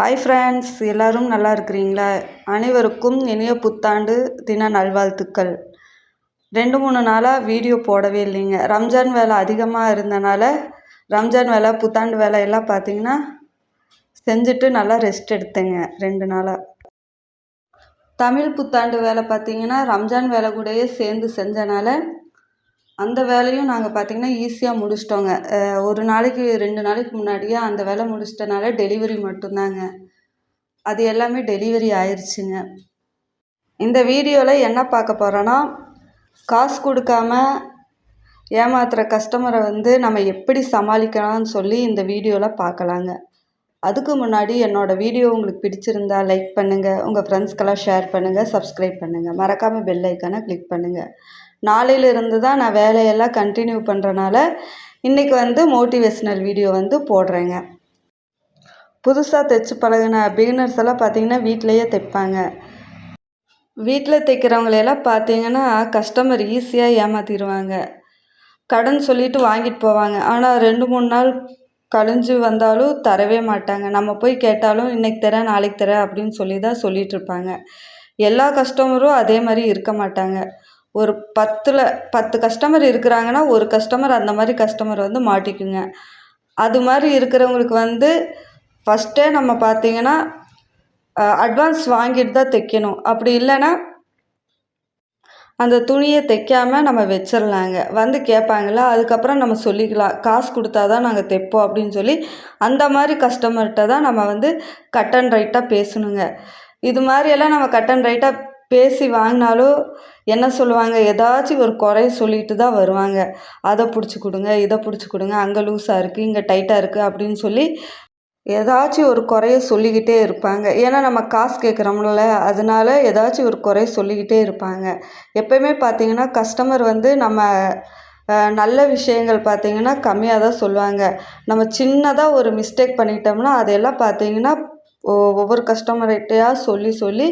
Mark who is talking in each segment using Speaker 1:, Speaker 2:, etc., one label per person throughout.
Speaker 1: Hi friends எல்லோரும் நல்லா இருக்கிறீங்களா? அனைவருக்கும் இனிய புத்தாண்டு தின நல்வாழ்த்துக்கள். ரெண்டு மூணு நாளாக வீடியோ போடவே இல்லைங்க. ரம்ஜான் வேலை அதிகமாக இருந்தனால ரம்ஜான் வேலை புத்தாண்டு வேலை எல்லாம் பார்த்தீங்கன்னா செஞ்சுட்டு நல்லா ரெஸ்ட் எடுத்தேங்க ரெண்டு நாளாக தமிழ் புத்தாண்டு வேலை பார்த்தீங்கன்னா ரம்ஜான் வேலை கூடயே சேர்ந்து செஞ்சனால அந்த வேலையும் நாங்கள் பார்த்திங்கன்னா ஈஸியாக முடிச்சிட்டோங்க. ஒரு நாளைக்கு ரெண்டு நாளைக்கு முன்னாடியே அந்த வேலை முடிச்சிட்டனால டெலிவரி மட்டும்தாங்க. அது எல்லாமே டெலிவரி ஆயிடுச்சுங்க இந்த வீடியோவில் என்ன பார்க்க போகிறோன்னா காசு கொடுக்காம ஏமாத்துகிற கஸ்டமரை வந்து நம்ம எப்படி சமாளிக்கலாம்னு சொல்லி இந்த வீடியோவில் பார்க்கலாங்க. அதுக்கு முன்னாடி என்னோடய வீடியோ உங்களுக்கு பிடிச்சிருந்தா லைக் பண்ணுங்கள் உங்கள் ஃப்ரெண்ட்ஸ்க்கெல்லாம் ஷேர் பண்ணுங்கள் சப்ஸ்கிரைப் பண்ணுங்கள் மறக்காமல் பெல் ஐக்கானை கிளிக் பண்ணுங்கள் நாளையிலிருந்து தான் நான் வேலையெல்லாம் கண்டினியூ பண்ணுறனால இன்றைக்கி வந்து மோட்டிவேஷ்னல் வீடியோ வந்து போடுறேங்க. புதுசாக தைச்சி பழகின பிகினர்ஸ் எல்லாம் பார்த்திங்கன்னா வீட்டிலையே தைப்பாங்க. வீட்டில் தைக்கிறவங்களையெல்லாம் பார்த்தீங்கன்னா கஸ்டமர் ஈஸியாக ஏமாற்றிடுவாங்க கடன் சொல்லிவிட்டு வாங்கிட்டு போவாங்க. ஆனால் ரெண்டு மூணு நாள் கழிஞ்சு வந்தாலும் தரவே மாட்டாங்க. நம்ம போய் கேட்டாலும் இன்றைக்கி தரேன் நாளைக்கு தரேன் அப்படின்னு சொல்லி தான் சொல்லிகிட்ருப்பாங்க எல்லா கஸ்டமரும் அதே மாதிரி இருக்க மாட்டாங்க. ஒரு பத்தில் பத்து கஸ்டமர் இருக்கிறாங்கன்னா ஒரு கஸ்டமர் அந்த மாதிரி கஸ்டமர் வந்து மாட்டிக்குங்க. அது மாதிரி இருக்கிறவங்களுக்கு வந்து ஃபஸ்ட்டே நம்ம பார்த்தீங்கன்னா அட்வான்ஸ் வாங்கிட்டு தான் தைக்கணும். அப்படி இல்லைன்னா அந்த துணியை தைக்காமல் நம்ம வச்சிடலாங்க. வந்து கேட்பாங்களா அதுக்கப்புறம் நம்ம சொல்லிக்கலாம். காசு கொடுத்தா தான் நாங்கள் தைப்போம் அப்படின்னு சொல்லி அந்த மாதிரி கஸ்டமர்கிட்ட தான் நம்ம வந்து கட் அண்ட் ரைட்டாக பேசணுங்க. இது மாதிரியெல்லாம் நம்ம கட் அண்ட் ரைட்டாக பேசி வாங்கினாலும் என்ன சொல்லுவாங்க? ஏதாச்சும் ஒரு குறைய சொல்லிட்டு தான் வருவாங்க. அதை பிடிச்சி கொடுங்க இதை பிடிச்சி கொடுங்க அங்கே லூஸாக இருக்குது இங்கே டைட்டாக இருக்குது அப்படின்னு சொல்லி ஏதாச்சும் ஒரு குறைய சொல்லிக்கிட்டே இருப்பாங்க. ஏன்னா நம்ம காசு கேட்குறோம்ல அதனால ஏதாச்சும் ஒரு குறைய சொல்லிக்கிட்டே இருப்பாங்க. எப்போயுமே பார்த்தீங்கன்னா கஸ்டமர் வந்து நம்ம நல்ல விஷயங்கள் பார்த்திங்கன்னா கம்மியாக தான் சொல்லுவாங்க. நம்ம சின்னதாக ஒரு மிஸ்டேக் பண்ணிட்டோம்னா அதையெல்லாம் பார்த்திங்கன்னா ஒவ்வொரு கஸ்டமர்கிட்டயா சொல்லி சொல்லி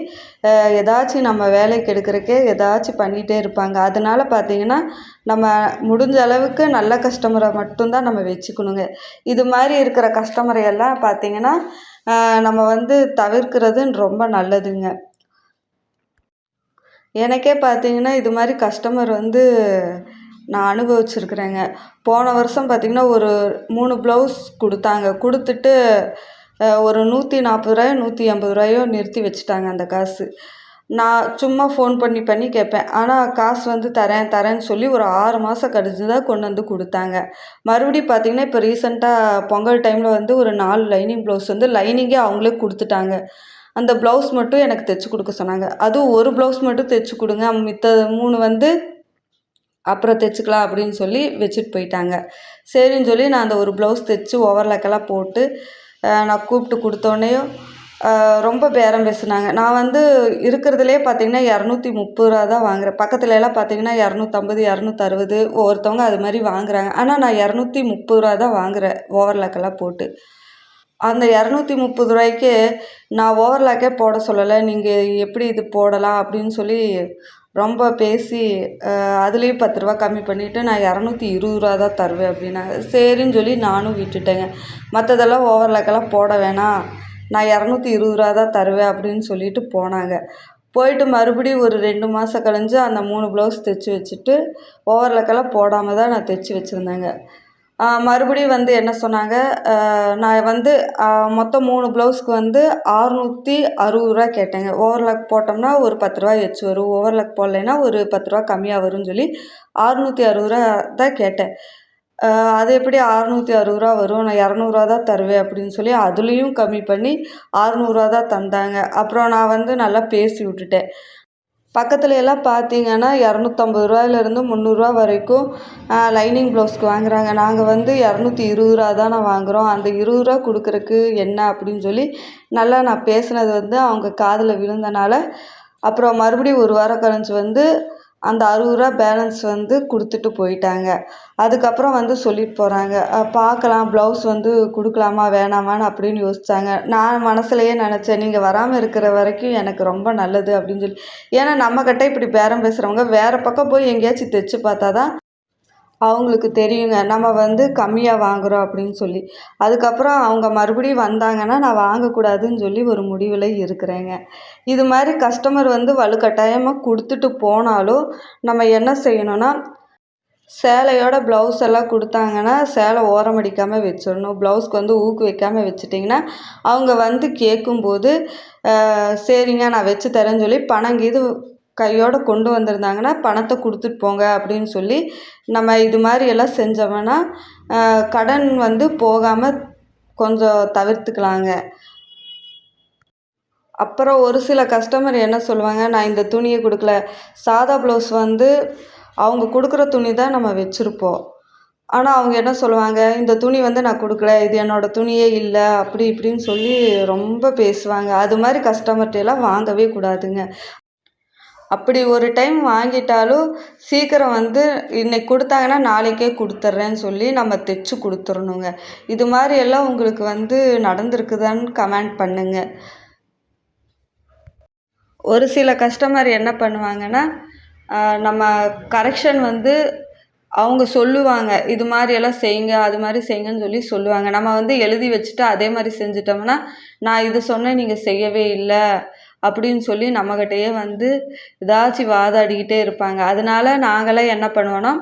Speaker 1: ஏதாச்சும் நம்ம வேலைக்கு எடுக்கிறக்கே ஏதாச்சும் பண்ணிகிட்டே இருப்பாங்க. அதனால் பார்த்தீங்கன்னா நம்ம முடிஞ்ச அளவுக்கு நல்ல கஸ்டமரை மட்டும்தான் நம்ம வச்சுக்கணுங்க. இது மாதிரி இருக்கிற கஸ்டமரை எல்லாம் பார்த்தீங்கன்னா நம்ம வந்து தவிர்க்கிறது ரொம்ப நல்லதுங்க. எனக்கே பார்த்தீங்கன்னா இது மாதிரி கஸ்டமர் வந்து நான் அனுபவிச்சிருக்கிறேங்க. போன வருஷம் பார்த்திங்கன்னா ஒரு மூணு ப்ளவுஸ் கொடுத்தாங்க. கொடுத்துட்டு ஒரு நூற்றி நாற்பது ரூபாயோ நூற்றி ஐம்பது ரூபாயோ நிறுத்தி வச்சுட்டாங்க அந்த காசு. நான் சும்மா ஃபோன் பண்ணி பண்ணி கேட்பேன். ஆனால் காசு வந்து தரேன் தரேன்னு சொல்லி ஒரு ஆறு மாதம் கழிச்சு தான் கொண்டு வந்து கொடுத்தாங்க. மறுபடியும் பார்த்திங்கன்னா இப்போ ரீசெண்டாக பொங்கல் டைமில் வந்து ஒரு நாலு லைனிங் ப்ளவுஸ் வந்து லைனிங்கே அவங்களே கொடுத்துட்டாங்க. அந்த ப்ளவுஸ் மட்டும் எனக்கு தைச்சி கொடுக்க சொன்னாங்க. அதுவும் ஒரு ப்ளவுஸ் மட்டும் தைச்சி கொடுங்க. மித்த மூணு வந்து அப்புறம் தைச்சிக்கலாம் அப்படின்னு சொல்லி வச்சுட்டு போயிட்டாங்க. சரின்னு சொல்லி நான் அந்த ஒரு ப்ளவுஸ் தைச்சி ஓவர்லாக்கெல்லாம் போட்டு நான் கூப்பிட்டு கொடுத்தோன்னையும் ரொம்ப பேரம் பேசுனாங்க. நான் வந்து இருக்கிறதுலே பார்த்தீங்கன்னா இரநூத்தி முப்பது ரூபா தான் வாங்குகிறேன் பக்கத்துலலாம் பார்த்தீங்கன்னா இரநூத்தம்பது இரநூத்தறுபது ஒவ்வொருத்தவங்க அது மாதிரி வாங்குகிறாங்க ஆனால் நான் இரநூத்தி முப்பது ரூபா தான் வாங்குறேன் ஓவர்லாக்கெல்லாம் போட்டு. அந்த இரநூத்தி முப்பது ரூபாய்க்கு நான் ஓவர்லாக்கே போட சொல்லலை. நீங்கள் எப்படி இது போடலாம் அப்படின்னு சொல்லி ரொம்ப பேசி அதுலேயும் பத்து ரூபா கம்மி பண்ணிவிட்டு நான் இரநூத்தி இருபது ரூபா தான் தருவேன் அப்படின்னாங்க சரின்னு சொல்லி நானும் விட்டுட்டேங்க. மற்றதெல்லாம் ஓவர்லாக்கெல்லாம் போட வேணாம். நான் இரநூத்தி இருபது ரூபா தான் தருவேன் அப்படின்னு சொல்லிட்டு போனாங்க. போயிட்டு மறுபடியும் ஒரு ரெண்டு மாதம் கழிஞ்சு அந்த மூணு ப்ளவுஸ் தைச்சி வச்சுட்டு ஓவர்லாக்கெல்லாம் போடாமல் தான் நான் தைச்சி வச்சுருந்தேங்க. மறுபடியும் வந்து என்ன சொன்னாங்க? நான் வந்து மொத்தம் மூணு ப்ளவுஸ்க்கு வந்து ஆறுநூற்றி அறுபது ரூபா கேட்டேங்க. ஓவர்லாக் போட்டோம்னா ஒரு பத்து ரூபா எச்சு வரும். ஓவர்லாக் போடலைன்னா ஒரு பத்து ரூபா கம்மியாக வரும்னு சொல்லி ஆறுநூற்றி அறுபது ரூபா தான் கேட்டேன். அது எப்படி அறுநூற்றி அறுபது ரூபா வரும்? நான் இரநூறுவா தான் தருவேன் அப்படின்னு சொல்லி அதுலேயும் கம்மி பண்ணி அறுநூறுவா தான் தந்தாங்க. அப்புறம் நான் வந்து நல்லா பேசி விட்டுட்டேன். பக்கத்தில் எல்லாம் பார்த்தீங்கன்னா இரநூத்தம்பது ரூபாயிலேருந்து முந்நூறுரூவா வரைக்கும் லைனிங் ப்ளவுஸ்க்கு வாங்குறாங்க. நாங்கள் வந்து இரநூத்தி இருபது ரூபா தானே வாங்குகிறோம் அந்த இருபது ரூபா கொடுக்குறக்கு என்ன அப்படின்னு சொல்லி நல்லா நான் பேசினது வந்து அவங்க காதில் விழுந்தனால அப்புறம் மறுபடியும் ஒரு வாரம் கழிஞ்சு வந்து அந்த அறுபது ரூபா பேலன்ஸ் வந்து கொடுத்துட்டு போயிட்டாங்க. அதுக்கப்புறம் வந்து சொல்லிட்டு போகிறாங்க பார்க்கலாம் ப்ளவுஸ் வந்து கொடுக்கலாமா வேணாமான்னு அப்படின்னு யோசித்தாங்க நான் மனசுலையே நினச்சேன் நீங்கள் வராமல் இருக்கிற வரைக்கும் எனக்கு ரொம்ப நல்லது அப்படின்னு சொல்லி. ஏன்னா நம்மக்கிட்ட இப்படி பேரம் பேசுகிறவங்க வேறு பக்கம் போய் எங்கேயாச்சும் தைச்சி பார்த்தா தான் அவங்களுக்கு தெரியுங்க. நம்ம வந்து கம்மியாக வாங்குகிறோம் அப்படின்னு சொல்லி. அதுக்கப்புறம் அவங்க மறுபடியும் வந்தாங்கன்னா நான் வாங்கக்கூடாதுன்னு சொல்லி ஒரு முடிவில் இருக்கிறேங்க. இது மாதிரி கஸ்டமர் வந்து வலுக்கட்டாயமாக கொடுத்துட்டு போனாலும் நம்ம என்ன செய்யணும்னா சேலையோட ப்ளவுஸ் எல்லாம் கொடுத்தாங்கன்னா சேலை ஓரம் அடிக்காமல் வச்சிடணும் ப்ளவுஸ்க்கு வந்து ஊக்கு வைக்காமல் வச்சுட்டிங்கன்னா அவங்க வந்து கேட்கும்போது சரிங்க நான் வச்சு தரேன்னு சொல்லி பணம் இது கையோடு கொண்டு வந்திருந்தாங்கன்னா பணத்தை கொடுத்துட்டு போங்க அப்படின்னு சொல்லி நம்ம இது மாதிரி எல்லாம் செஞ்சோம்னா கடன் வந்து போகாமல் கொஞ்சம் தவிர்த்துக்கலாங்க. அப்புறம் ஒரு சில கஸ்டமர் என்ன சொல்லுவாங்க நான் இந்த துணியை கொடுக்கல. சாதா ப்ளவுஸ் வந்து அவங்க கொடுக்குற துணி தான் நம்ம வச்சுருப்போம். ஆனால் அவங்க என்ன சொல்லுவாங்க இந்த துணி வந்து நான் கொடுக்கல. இது என்னோடய துணியே இல்லை. அப்படி இப்படின்னு சொல்லி ரொம்ப பேசுவாங்க. அது மாதிரி கஸ்டமர்கிட்டலாம் வாங்கவே கூடாதுங்க. அப்படி ஒரு டைம் வாங்கிட்டாலும் சீக்கிரம் வந்து இன்றைக்கி கொடுத்தாங்கன்னா நாளைக்கே கொடுத்துட்றேன்னு சொல்லி நம்ம தைச்சி கொடுத்துர்ணுங்க இது மாதிரி எல்லாம் உங்களுக்கு வந்து நடந்திருக்குதான்னு கமெண்ட் பண்ணுங்கள் ஒரு சில கஸ்டமர் என்ன பண்ணுவாங்கன்னா நம்ம கரெக்ஷன் வந்து அவங்க சொல்லுவாங்க இது மாதிரியெல்லாம் செய்யுங்க அது மாதிரி செய்யுங்கன்னு சொல்லி சொல்லுவாங்க. நம்ம வந்து எழுதி வச்சுட்டு அதே மாதிரி செஞ்சிட்டோம்னா நான் இது சொன்னேன் நீங்கள் செய்யவே இல்லை. அப்படின்னு சொல்லி நம்மக்கிட்டேயே வந்து ஏதாச்சும் வாதாடிக்கிட்டே இருப்பாங்க. அதனால நாங்களாம் என்ன பண்ணுவோன்னா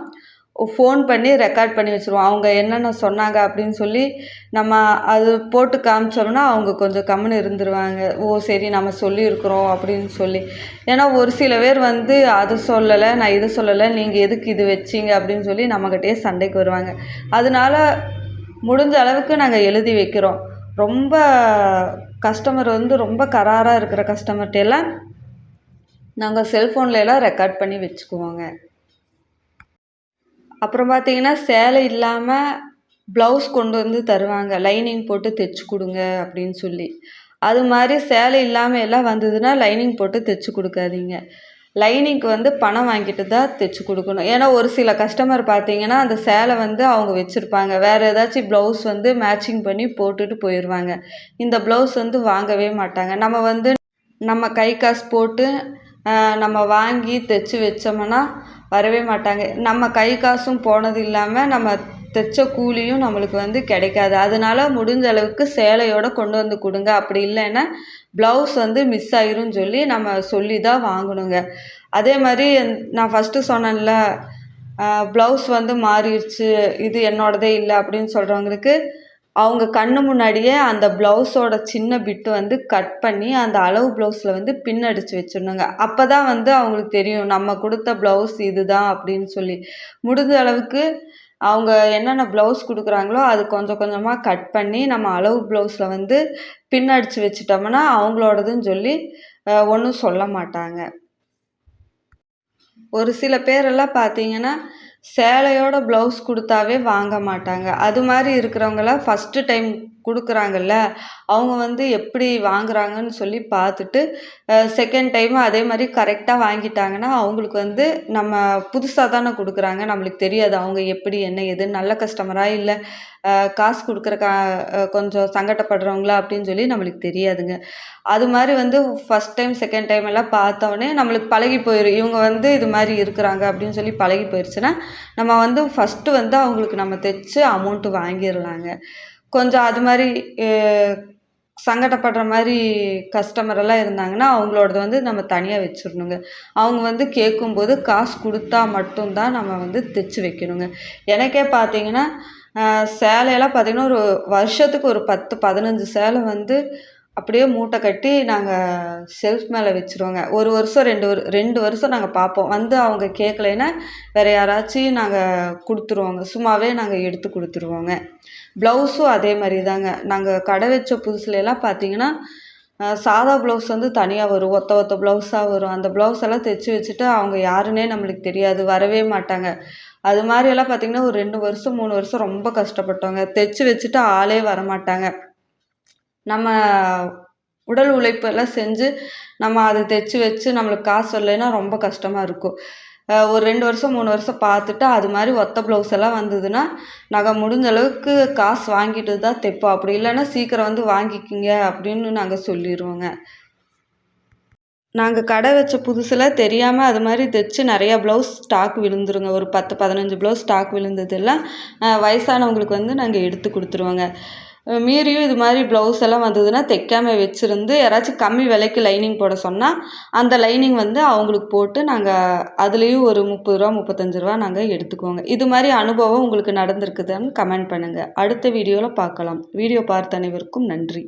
Speaker 1: ஃபோன் பண்ணி ரெக்கார்ட் பண்ணி வச்சுருவோம். அவங்க என்னென்ன சொன்னாங்க அப்படின்னு சொல்லி நம்ம அது போட்டு காமிச்சோம்னா அவங்க கொஞ்சம் கம்முன்னு இருந்துருவாங்க. ஓ சரி நம்ம சொல்லியிருக்கிறோம் அப்படின்னு சொல்லி. ஏன்னா ஒரு சில பேர் வந்து அதை சொல்லலை நான் இதை சொல்லலை நீங்கள் எதுக்கு இது வச்சிங்க அப்படின்னு சொல்லி நம்மக்கிட்டே சண்டைக்கு வருவாங்க. அதனால முடிஞ்ச அளவுக்கு நாங்கள் எழுதி வைக்கிறோம். ரொம்ப கஸ்டமர் வந்து ரொம்ப கராராக இருக்கிற கஸ்டமர்கிட்ட எல்லாம் நாங்கள் செல்ஃபோனில் எல்லாம் ரெக்கார்ட் பண்ணி வச்சுக்குவோங்க. அப்புறம் பார்த்தீங்கன்னா சேலை இல்லாமல் ப்ளவுஸ் கொண்டு வந்து தருவாங்க. லைனிங் போட்டு தைச்சி கொடுங்க அப்படின்னு சொல்லி. அது மாதிரி சேலை இல்லாமல் எல்லாம் வந்ததுன்னா லைனிங் போட்டு தைச்சி கொடுக்காதீங்க. லைனிங்க்கு வந்து பணம் வாங்கிட்டு தான் தைச்சி கொடுக்கணும். ஏன்னா ஒரு சில கஸ்டமர் பார்த்தீங்கன்னா அந்த சேலை வந்து அவங்க வச்சுருப்பாங்க. வேறு ஏதாச்சும் ப்ளவுஸ் வந்து மேட்சிங் பண்ணி போட்டுட்டு போயிடுவாங்க இந்த ப்ளவுஸ் வந்து வாங்கவே மாட்டாங்க. நம்ம வந்து நம்ம கை காசு போட்டு நம்ம வாங்கி தைச்சி வச்சோம்னா வரவே மாட்டாங்க. நம்ம கை காசும் போனது இல்லாமல் நம்ம தைச்ச கூலியும் நம்மளுக்கு வந்து கிடைக்காது. அதனால முடிஞ்ச அளவுக்கு சேலையோடு கொண்டு வந்து கொடுங்க. அப்படி இல்லைன்னா ப்ளவுஸ் வந்து மிஸ் ஆயிரும்னு சொல்லி நம்ம சொல்லி தான் வாங்கணுங்க. அதே மாதிரி நான் ஃபஸ்ட்டு சொன்னேன்ல ப்ளவுஸ் வந்து மாறிடுச்சு இது என்னோடதே இல்லை அப்படின்னு சொல்கிறவங்களுக்கு அவங்க கண்ணு முன்னாடியே அந்த ப்ளவுஸோட சின்ன பிட்டு வந்து கட் பண்ணி அந்த அளவு ப்ளவுஸில் வந்து பின் அடித்து வச்சிடணுங்க. அப்போ தான் வந்து அவங்களுக்கு தெரியும் நம்ம கொடுத்த ப்ளவுஸ் இது தான் அப்படின்னு சொல்லி. முடிஞ்ச அளவுக்கு அவங்க என்னென்ன ப்ளவுஸ் கொடுக்குறாங்களோ அது கொஞ்சம் கொஞ்சமாக கட் பண்ணி நம்ம அளவு ப்ளவுஸில் வந்து பின் அடித்து அவங்களோடதுன்னு சொல்லி ஒன்றும் சொல்ல மாட்டாங்க. ஒரு சில பேரெல்லாம் பார்த்தீங்கன்னா சேலையோட ப்ளவுஸ் கொடுத்தாவே வாங்க மாட்டாங்க. அது மாதிரி இருக்கிறவங்களாம் ஃபஸ்ட்டு டைம் கொடுக்குறாங்கல்ல அவங்க வந்து எப்படி வாங்குறாங்கன்னு சொல்லி பார்த்துட்டு செகண்ட் டைம் அதே மாதிரி கரெக்டாக வாங்கிட்டாங்கன்னா அவங்களுக்கு வந்து நம்ம புதுசாக தானே கொடுக்குறாங்க. நம்மளுக்கு தெரியாது அவங்க எப்படி என்ன எது நல்ல கஸ்டமராக இல்லை காசு கொடுக்குற கா கொஞ்சம் சங்கடப்படுறவங்களா அப்படின்னு சொல்லி நம்மளுக்கு தெரியாதுங்க. அது மாதிரி வந்து ஃபஸ்ட் டைம் செகண்ட் டைம் எல்லாம் பார்த்தோன்னே நம்மளுக்கு பழகி போயிடும் இவங்க வந்து இது மாதிரி இருக்கிறாங்க அப்படின்னு சொல்லி பழகி போயிடுச்சுன்னா நம்ம வந்து ஃபஸ்ட்டு வந்து அவங்களுக்கு நம்ம தைச்சு அமௌண்ட்டு வாங்கிடலாங்க. கொஞ்சம் அது மாதிரி சங்கடப்படுற மாதிரி கஸ்டமர் எல்லாம் இருந்தாங்கன்னா அவங்களோடது வந்து நம்ம தனியாக வச்சிடணுங்க. அவங்க வந்து கேட்கும்போது காசு கொடுத்தா மட்டும்தான் நம்ம வந்து தைச்சி வைக்கணுங்க. எனக்கே பார்த்தீங்கன்னா சேலையெல்லாம் பார்த்திங்கன்னா ஒரு வருஷத்துக்கு ஒரு பத்து பதினஞ்சு சேலை வந்து அப்படியே மூட்டை கட்டி நாங்கள் செல்ஃப் மேலே வச்சுருவோங்க. ஒரு வருஷம் ரெண்டு ஒரு ரெண்டு வருஷம் நாங்கள் பார்ப்போம் வந்து அவங்க கேட்கலைன்னா வேறு யாராச்சும் நாங்கள் கொடுத்துருவோங்க. சும்மாவே நாங்கள் எடுத்து கொடுத்துருவோங்க. ப்ளவுஸும் அதே மாதிரி தாங்க நாங்கள் கடை வச்ச புதுசுலலாம் பார்த்தீங்கன்னா சாதா ப்ளவுஸ் வந்து தனியாக வரும். ஒத்த ஒத்த ப்ளவுஸாக வரும். அந்த ப்ளவுஸ் எல்லாம் தைச்சி வச்சுட்டு அவங்க யாருன்னே நம்மளுக்கு தெரியாது. வரவே மாட்டாங்க. அது மாதிரியெல்லாம் பார்த்திங்கன்னா ஒரு ரெண்டு வருஷம் மூணு வருஷம் ரொம்ப கஷ்டப்பட்டோங்க. தைச்சி வச்சுட்டு ஆளே வரமாட்டாங்க. நம்ம உடல் உழைப்பெல்லாம் செஞ்சு நம்ம அதை தைச்சி வச்சு நம்மளுக்கு காசு வரலைன்னா ரொம்ப கஷ்டமாக இருக்கும். ஒரு ரெண்டு வருஷம் மூணு வருஷம் பார்த்துட்டு அது மாதிரி ஒத்த ப்ளவுஸ் எல்லாம் வந்ததுன்னா நாங்கள் முடிஞ்ச அளவுக்கு காசு வாங்கிட்டு தான் தைப்போம். அப்படி இல்லைன்னா சீக்கிரம் வந்து வாங்கிக்கிங்க அப்படின்னு நாங்கள் சொல்லிடுவோங்க நாங்கள் கடை வச்ச புதுசில் தெரியாமல் அது மாதிரி தைச்சு நிறையா ப்ளவுஸ் ஸ்டாக் விழுந்துருங்க. ஒரு பத்து பதினஞ்சு ப்ளவுஸ் ஸ்டாக் விழுந்ததெல்லாம் வயசானவங்களுக்கு வந்து நாங்கள் எடுத்து கொடுத்துருவோங்க. மீறியும் இது மாதிரி ப்ளவுஸ் எல்லாம் வந்ததுன்னா தைக்காமல் வச்சுருந்து யாராச்சும் கம்மி விலைக்கு லைனிங் போட சொன்னால் அந்த லைனிங் வந்து அவங்களுக்கு போட்டு நாங்கள் அதுலேயும் ஒரு முப்பது ரூபா முப்பத்தஞ்சு ரூபா நாங்கள் எடுத்துக்குவோங்க. இது மாதிரி அனுபவம் உங்களுக்கு நடந்திருக்குதான்னு கமெண்ட் பண்ணுங்கள் அடுத்த வீடியோவில் பார்க்கலாம். வீடியோ பார்த்த அனைவருக்கும் நன்றி.